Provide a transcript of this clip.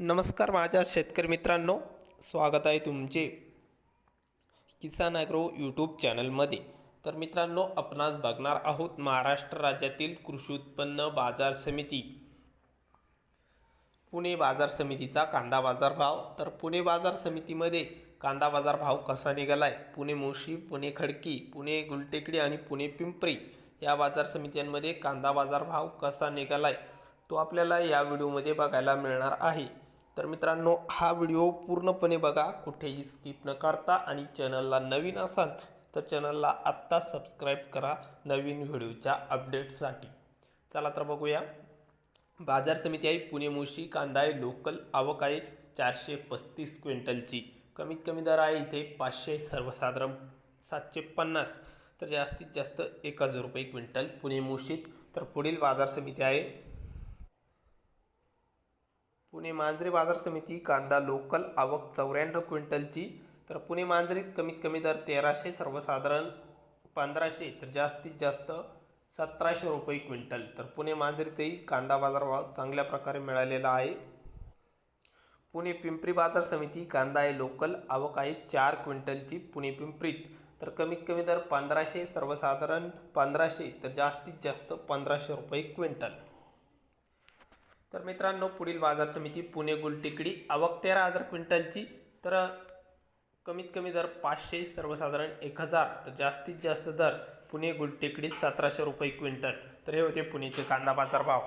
नमस्कार माझ्या शेतकरी मित्रांनो स्वागत आहे तुमचे किसान ॲग्रो यूट्यूब चॅनलमध्ये. तर मित्रांनो आपण बघणार आहोत महाराष्ट्र राज्यातील कृषी उत्पन्न बाजार समिती. पुणे बाजार समितीचा कांदा बाजार भाव. तर पुणे बाजार समितीमध्ये कांदा बाजार भाव कसा निघाला आहे पुणे मोशी पुणे खडकी पुणे गुलटेकडी आणि पुणे पिंपरी या बाजार समित्यांमध्ये कांदा बाजार भाव कसा निघाला आहे तो आपल्याला या व्हिडिओमध्ये बघायला मिळणार आहे. तर मित्रांनो हा व्हिडिओ पूर्णपणे बघा कुठेही स्किप न करता. आणि चॅनलला नवीन असाल तर चॅनलला आत्ता सबस्क्राईब करा नवीन व्हिडिओच्या अपडेटसाठी चला तर बघूया. बाजार समिती आहे पुणे मुशी कांदा आहे लोकल आवक आहे चारशे पस्तीस क्विंटलची. कमीत कमी दर आहे इथे पाचशे सर्वसाधारण सातशे पन्नास. तर जास्तीत जास्त एक हजार रुपये क्विंटल पुणे मुशीत तर पुढील बाजार समिती आहे पुणे मांजरी बाजार समिती कांदा लोकल आवक चौऱ्याण्णव क्विंटलची. तर पुणे मांजरीत कमीत कमी दर तेराशे सर्वसाधारण पंधराशे तर जास्तीत जास्त सतराशे रुपये क्विंटल. तर पुणे मांजरीतही कांदा बाजार भाव चांगल्या प्रकारे मिळालेला आहे. पुणे पिंपरी बाजार समिती कांदा आहे लोकल आवक आहे चार क्विंटलची पुणे पिंपरीत. तर कमीत कमी दर पंधराशे सर्वसाधारण पंधराशे तर जास्तीत जास्त पंधराशे रुपये क्विंटल. तर मित्रांनो पुढील बाजार समिती पुणे गुलटेकडी आवक तेरा हजार क्विंटलची. तर कमीत कमी दर पाचशे सर्वसाधारण एक हजार. तर जास्तीत जास्त दर पुणे गुलटेकडी सतराशे रुपये क्विंटल. तर हे होते पुणेचे कांदा बाजार भाव